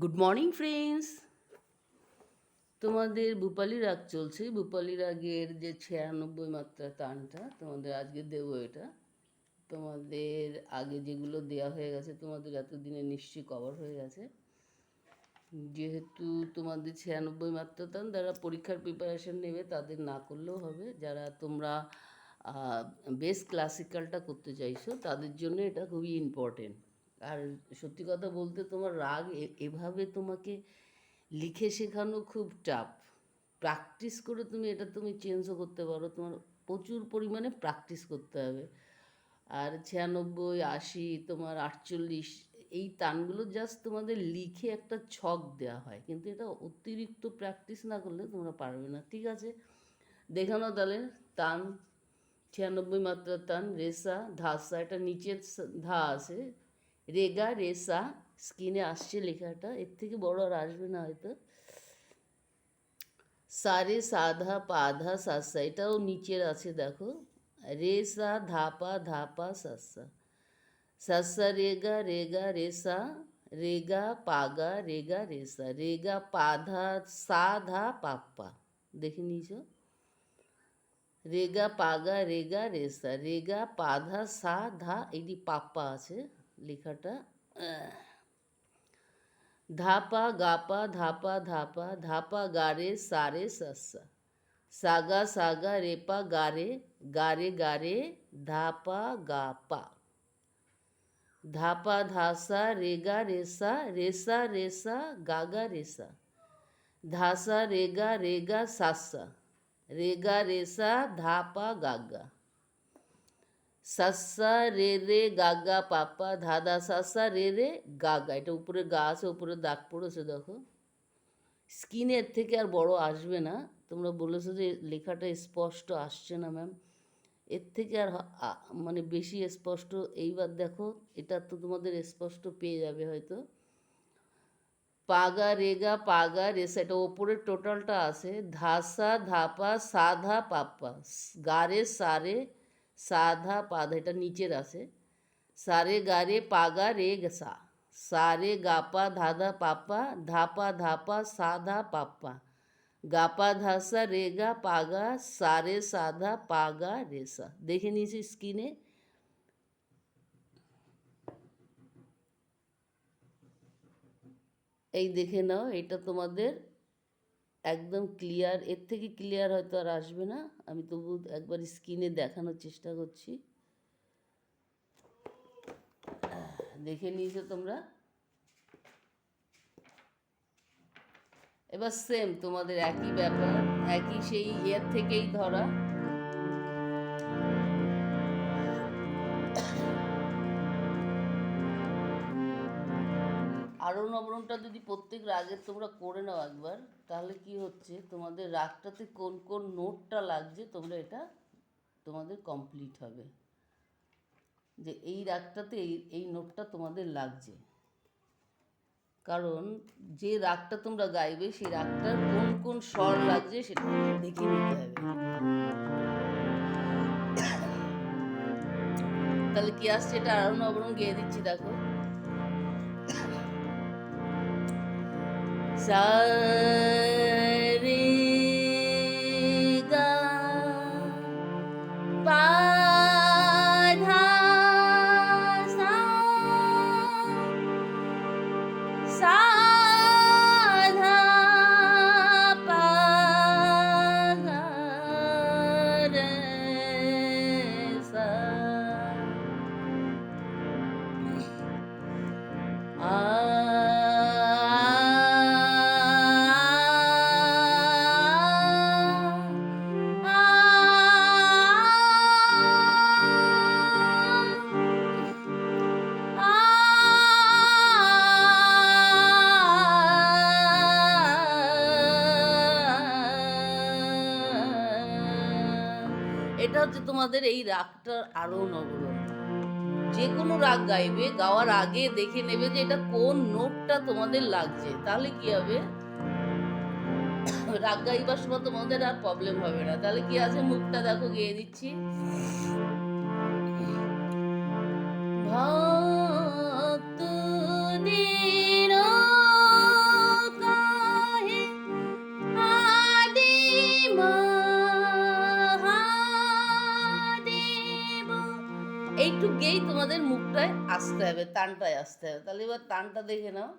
Good morning friends তোমাদের ভূপালি রাগ চলছে। ভূপালি রাগের যে ছিয়ানব্বই মাত্রা টানটা, তোমাদের আজকে দেবো এটা। তোমাদের আগে যেগুলো দেয়া হয়ে গেছে, তোমাদের এতদিনে নিশ্চয়ই কভার হয়ে গেছে। যেহেতু তোমাদের ছিয়ানব্বই মাত্রা টান, যারা পরীক্ষার প্রিপারেশন নেবে, তাদের না করলেও হবে। যারা তোমরা বেস ক্লাসিক্যালটা করতে চাইছো, তাদের জন্য এটা খুবই ইম্পর্টেন্ট আর সত্যি কথা বলতে তোমার রাগ এভাবে তোমাকে লিখে শেখানো খুব টাফ প্র্যাকটিস করে তুমি এটা তুমি চেঞ্জও করতে পারো। তোমার প্রচুর পরিমাণে প্র্যাকটিস করতে হবে। আর ছিয়ানব্বই, আশি, তোমার আটচল্লিশ, এই তানগুলো জাস্ট তোমাদের লিখে একটা ছক দেওয়া হয়। কিন্তু এটা অতিরিক্ত প্র্যাকটিস না করলে তোমরা পারবে না। ঠিক আছে? দেখানো তাহলে। তান ছিয়ানব্বই মাত্রার তান রেসা, ধাসা, এটা নিচের ধা আছে রেগা রেসা স্ক্রিনে আসছে লেখাটা এর থেকে বড় আর আসবে না হয়তো সারে সাধা পাধা সাসা এটাও নিচের আছে দেখো রেসা ধাপা ধাপা সাসা সাসা রেগা রেগা রেসা রেগা পাগা রেগা রেসা রেগা পাধা সাধা পাপ্পা দেখে নিয়েছো রেগা পাগা রেগা রেসা রেগা পাধা সা ধা এটি পাপ্পা আছে লেখাটা ধাপা গাপা ধাপা ধাপা ধাপা গারে সারে সাসা, সাগা সাগা রেপা গারে গারে গারে ধাপা গাপা, ধাপা ধাসা রেগা রেসা রেসা রেসা গাগা রেসা, ধাসা রেগা রেগা সাসা, রেগা রেসা ধাপা গাগা সাসা, রে রে গাগা পাপা ধাদা সাসা, রে রে গাগা এটা উপরে গা আছে, উপরে দাগ পড়েছে, দেখো। স্কিনের থেকে আর বড় আসবে না। তোমরা বলেছ যে লেখাটা স্পষ্ট আসছে না ম্যাম এর থেকে আর মানে বেশি স্পষ্ট এইবার দেখো, এটা তো তোমাদের স্পষ্ট পেয়ে যাবে হয়তো। পাগা রেগা পাগা রেসা এটা ওপরের টোটালটা আছে। ধাসা ধাপা সাধা পাপ্পা গারে সারে সাধা পাধা এটা নিচের আছে। সারে গারে পাগা রে সা সারে গাপা ধাধা পাপা, ধাপা ধাপা সাধা পাপ্পা গাপা ধাসা রেগা পাগা, সারে সাধা পাগা রেসা দেখে নিয়েছি স্ক্রিনে। এই দেখে নাও, এটা তোমাদের একদম ক্লিয়ার এর থেকে ক্লিয়ার হয়তো আর আসবে না। আমি তবু একবার স্ক্রিনে দেখানোর চেষ্টা করছি। দেখে নিয়েছো তোমরা? এবার সেম তোমাদের একই ব্যাপার, একই সেই ইয়ের থেকেই ধরা। আরও নবরণটা যদি প্রত্যেক রাগের তোমরা করে নাও একবার, তাহলে কি হচ্ছে? তোমাদের রাগটাতে কোন কোন নোটটা লাগছে তোমরা এটা তোমাদের কমপ্লিট হবে। যে এই রাগটাতে এই এই নোটটা তোমাদের লাগছে। কারণ যে রাগটা তোমরা গাইবে, সেই রাগটার কোন কোন স্বর লাগছে সেটা দেখে নিতে হবে। তাহলে কি আসছে? এটা আরও নবরণ গেয়ে দিচ্ছি, দেখো। সা এটা হচ্ছে তোমাদের এই রাগটার আরও নবরণ যে কোনো রাগ গাইবে, গাওয়ার আগে দেখে নেবে যে এটা কোন নোটটা তোমাদের লাগছে। তাহলে কি হবে? রাগ গাইবার সময় তোমাদের আর প্রবলেম হবে না। তাহলে কি আছে? মুখটা দেখো, গিয়ে দিচ্ছি। ভক্ত টানটায় আসতে হবে তাহলে এবার টানটা দেখে নাও।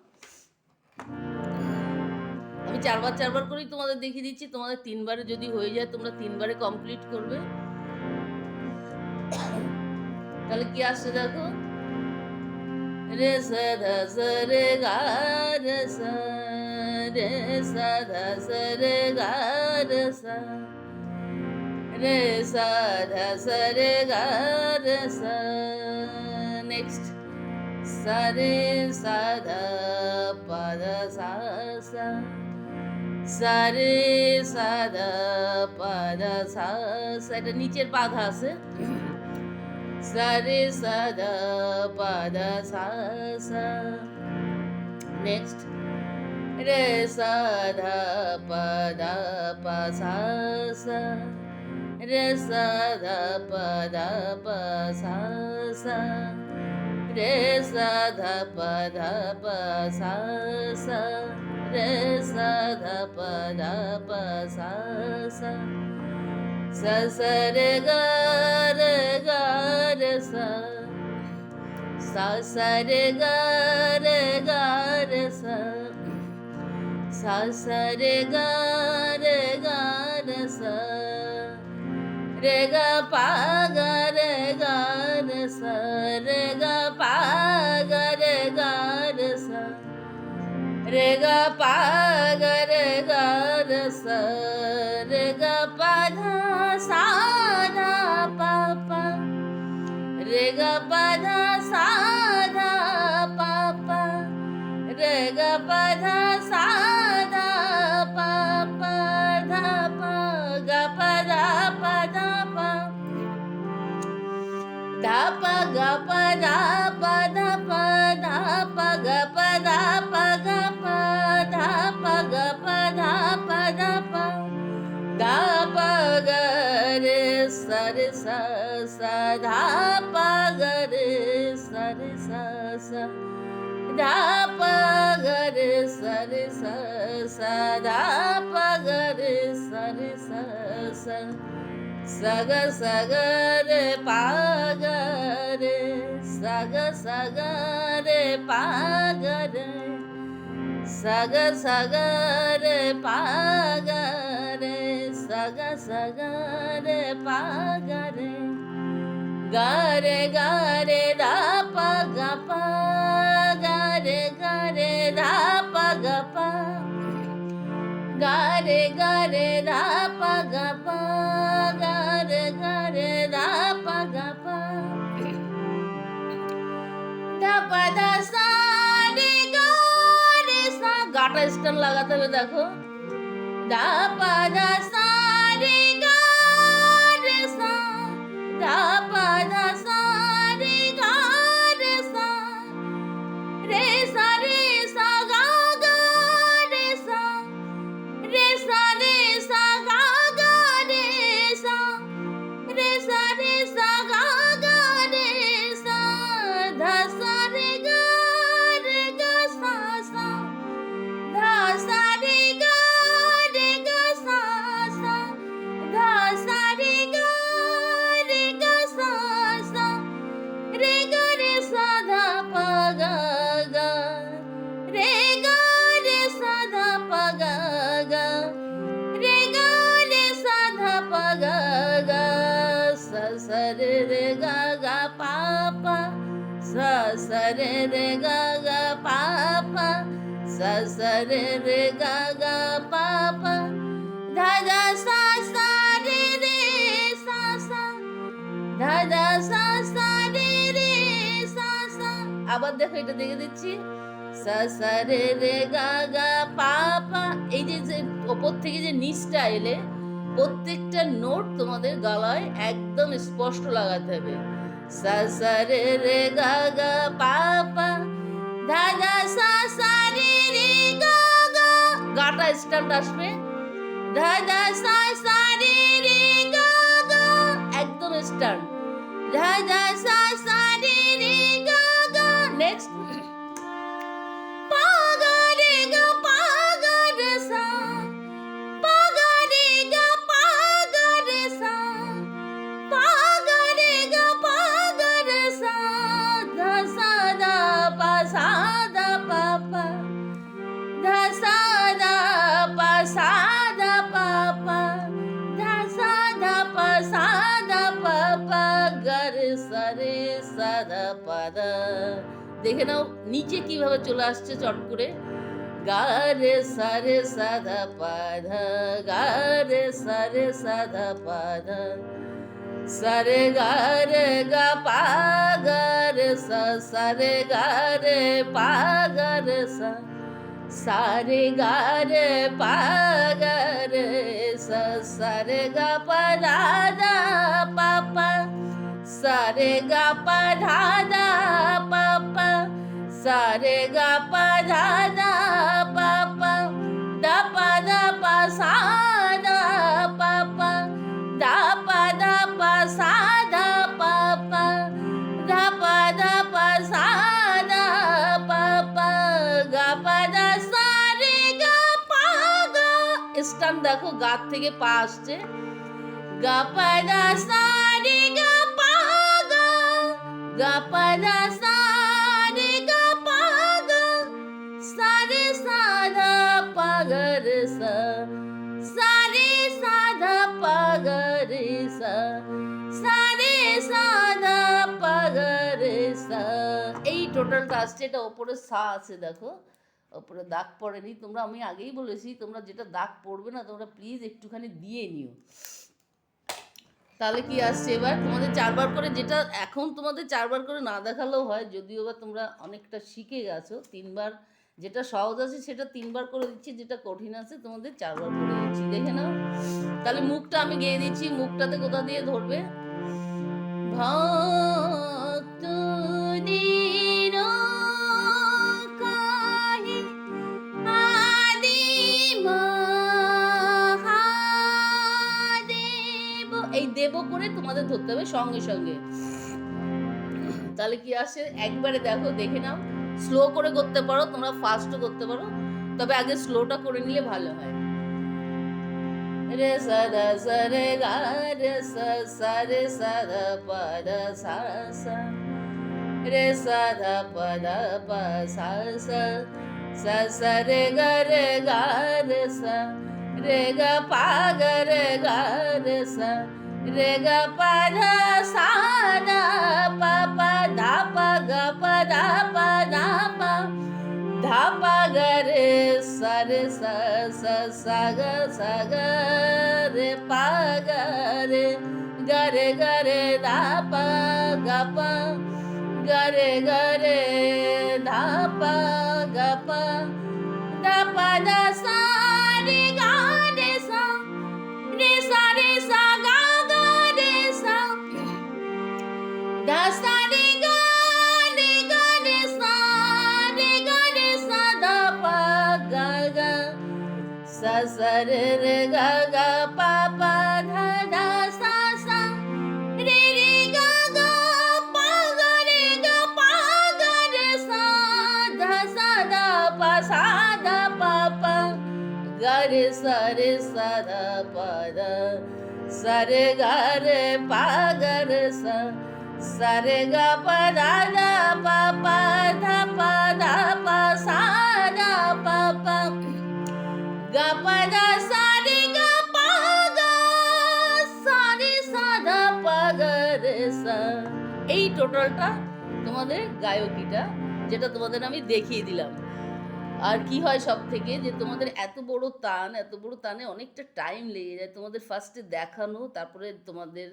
আমি চারবার চারবার করেই তোমাদের দেখিয়ে দিচ্ছি, তোমাদের তিনবারে যদি হয়ে যায়, তোমরা তিনবারে কমপ্লিট করবে। তাহলে কি আসছে দেখো? রে সা ধা সা রে গা, রে সা রে সা ধা সা রে গা, রে সা। রে সা ধা সা রে গা রে সা নেক্সট সা রে সা ধা পা ধা সা সা সা রে সা ধা পা ধা সা সা এটা নিচের বাধা আছে সা রে সা ধা পা ধা সা সা নেক্সট রে সা ধা পা ধা পা সা সা রে সা ধা পা ধা পা সা সা রে সা ধা পা ধা পা সা সা রে সা ধা পা ধা পা সা সা sa sa re ga re ga re sa sa sa re ga re ga re sa sa sa re ga re ga re रे ग पा ग रे ग र स रे ग पा ग रे ग र स रे ग पा ग रे ग र स ಸರಿ ಸ ಸಧಾ ಪಗರಿ ಸರಿ ಸ ಸಧಾ ಪಗರಿ ಸರಿ ಸ ಸಧಾ ಪಗರಿ ಸರಿ ಸ ಸಗ ಸಗರೆ ಪಾಗರೆ ಸಗ ಸಗರೆ ಪಾಗರೆ ಸಗ ಸಗರೆ ಪಾಗರೆ ga re da pa ga pa ga re ga re da pa ga pa da pa da sa re ga re sa গাটা স্টান লাগাতে দেখো দা পা পা পা ধা ধা সা সা রে রে সা সা ধা ধা সা সা রে রে সা সা আবার দেখো এটা দেখে দিচ্ছি। সা সা রে রে গা গা পা পা এই যে যে ওপর থেকে যে নিচটা এলে, প্রত্যেকটা নোট তোমাদের গলায় একদম স্পষ্ট লাগাতে হবে। সা সা রে রে গা গা পা পা ধা ধা সা স্ট্যান্ড আসবে? ধা ধা সা সা রে রে গা গা। একদম স্ট্যান্ড ধা ধা সা সা দেখে নাও নিচে কীভাবে চলে আসছে চট করে। গা রে সা রে সা ধা পা ধা গা রে সা রে সা ধা পা ধা সা রে গা রে গা পা সা সা রে গা রে সা। সা রে গা রে সা সা রে গা পা ধা পা পা। সা রে গা পা স্টান দেখো গা থেকে পা আসছে। গা পা দা সা রে গা পা গা গা পা সা রে গা পা সা রে সা ধা সা। এই টোটালটা আসছে এটা ওপরে সা আছে, দেখো। ওপরে দাগ পড়েনি। তোমরা, আমি আগেই বলেছি, তোমরা যেটা দাগ পড়বে না, তোমরা প্লিজ একটুখানি দিয়ে নিও। তাহলে কি আসছে এবার? তোমাদের চারবার করে যেটা এখন তোমাদের চারবার করে না দেখালেও হয়, যদিও বা তোমরা অনেকটা শিখে গেছো, তিনবার যেটা সহজ আছে সেটা তিনবার করে দিচ্ছি, যেটা কঠিন আছে তোমাদের চারবার করে দিচ্ছি। দেখে নাও। তাহলে মুখটা আমি গেয়ে দিচ্ছি, মুখটাতে কোথা দিয়ে ধরবে? ভক্ত দেব করে তোমাদের ধরতে হবে সঙ্গে সঙ্গে। তাহলে কি আসে? একবারে দেখো, দেখে নাও। স্লো করে করতে পারো, তোমরা ফাস্টও করতে পারো। তবে আগে স্লোটা করে নিলে ভালো হয়। রে সা দা সা রে গা, রে সা সা রে সা রে সা দা পা সা। সা সা রে গা রে গা, রে সা। রে গা, পা গা, রে গা, রে সা। রে গা পা ধা সা দা পা পা ধা পা গা পা ধা পা ধা পা ধা পা গা রে সা রে সা সা সা গা সা গা রে পা গা রে গা রে গা রে ধা পা গা পা গা রে গা রে ধা পা গা পা রে রে গা গা পা পা ধা ধা সা সা রে রে গা গা পা গা রে গা পা গা রে সা ধা সা ধা পা সা ধা পা পা গা রে সা রে সা ধা পা ধা সা রে গা রে পা গা রে সা সা রে গা পা ধা ধা পা পা ধা পা ধা পা সা ধা পা পা গা এই টোটালটা তোমাদের গায়কিটা, যেটা তোমাদের আমি দেখিয়ে দিলাম। আর কি হয় সব থেকে যে তোমাদের এত বড় তান, এত বড় তানে অনেকটা টাইম লেগে যায় তোমাদের ফার্স্টে দেখানো, তারপরে তোমাদের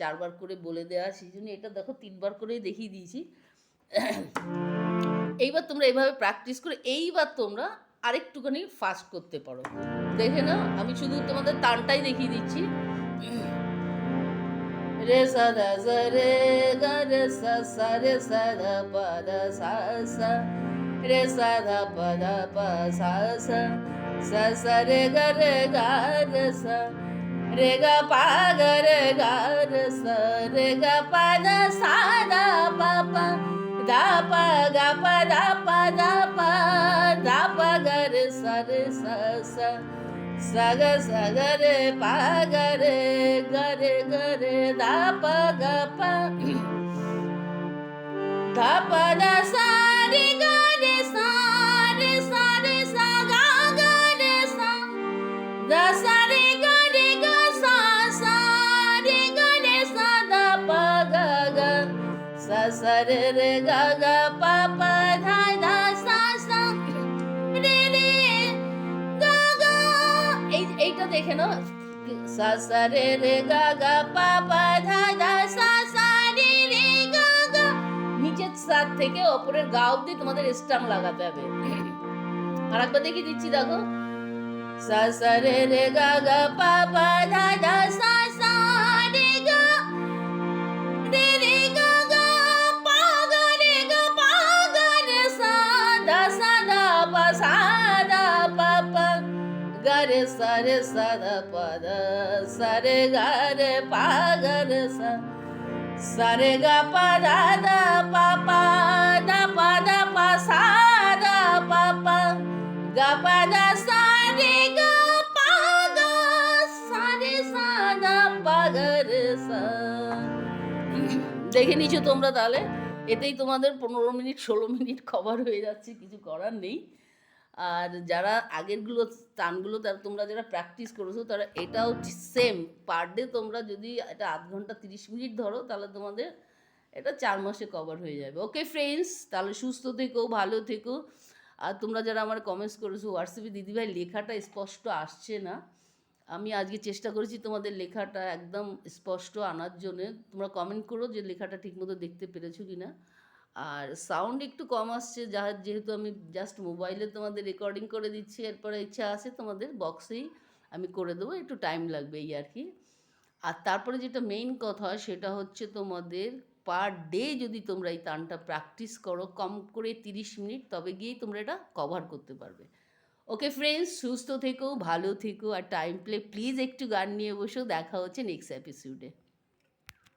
চারবার করে বলে দেওয়া সেই জন্য এটা দেখো তিনবার করেই দেখিয়ে দিয়েছি। এইবার তোমরা এইভাবে প্র্যাকটিস করে, এইবার তোমরা আরেকটুখানি ফাস্ট করতে পারো। দেখে নাও, আমি শুধু তোমাদের তানটাই দেখিয়ে দিচ্ছি। রে সা দা সা রে গা রে সা সা রে সা দা পা দা সা সা রে সা দা পা দা পা সা সা সা সা রে গা রে গা রে সা রে গা পা গা রে গা রে সা রে গা পা দা সা দা পা পা দা পা গা পা দা পা দা পা দা পা গা রে সা রে saga saga re pa ga re ga re ga re da সা সা রে গা গা পা পা ধা ধা সা সা রে নিচের সাত থেকে ওপরের গা অব্দি তোমাদের স্টাম লাগাতে হবে আর একবার দেখিয়ে দিচ্ছি দেখো সা সা রে গা গা পা পা ধা ধা সা ধা পা ধা পা সা ধা পা পা গা পা ধা সা রে গা পা গা সা রে সা ধা পা গা রে সা। দেখে নিছো তোমরা তাহলে? এতেই তোমাদের পনেরো মিনিট, ষোলো মিনিট কভার হয়ে যাচ্ছে, কিছু করার নেই। আর যারা আগেরগুলো স্থানগুলো তারা তোমরা যারা প্র্যাকটিস করেছ, তারা এটাও সেম পার ডে তোমরা যদি এটা আধ ঘণ্টা তিরিশ মিনিট ধরো, তাহলে তোমাদের এটা চার মাসে কভার হয়ে যাবে। ওকে ফ্রেন্ডস তাহলে সুস্থ থেকো, ভালো থেকো। আর তোমরা যারা আমার কমেন্টস করেছ হোয়াটসঅ্যাপে দিদিভাই লেখাটা স্পষ্ট আসছে না। আমি আজকে চেষ্টা করেছি তোমাদের লেখাটা একদম স্পষ্ট আনার জন্য। তোমরা কমেন্ট করো যে লেখাটা ঠিকমতো দেখতে পেরেছ কি না আর সাউন্ড একটু কম আসছে, যা যেহেতু আমি জাস্ট মোবাইলে তোমাদের রেকর্ডিং করে দিচ্ছি, এরপরে ইচ্ছা আছে তোমাদের বক্সেই আমি করে দেবো, একটু টাইম লাগবে এই আর কি। আর তারপরে যেটা মেইন কথা সেটা হচ্ছে তোমাদের পার ডে যদি তোমরা এই তানটা প্র্যাকটিস করো, কম করে তিরিশ মিনিট, তবে গিয়েই তোমরা এটা কভার করতে পারবে। ওকে ফ্রেন্ডস সুস্থ থেকো, ভালো থেকো, আর টাইম প্লে প্লিজ একটু গান নিয়ে বসো, দেখা হচ্ছে নেক্সট এপিসোডে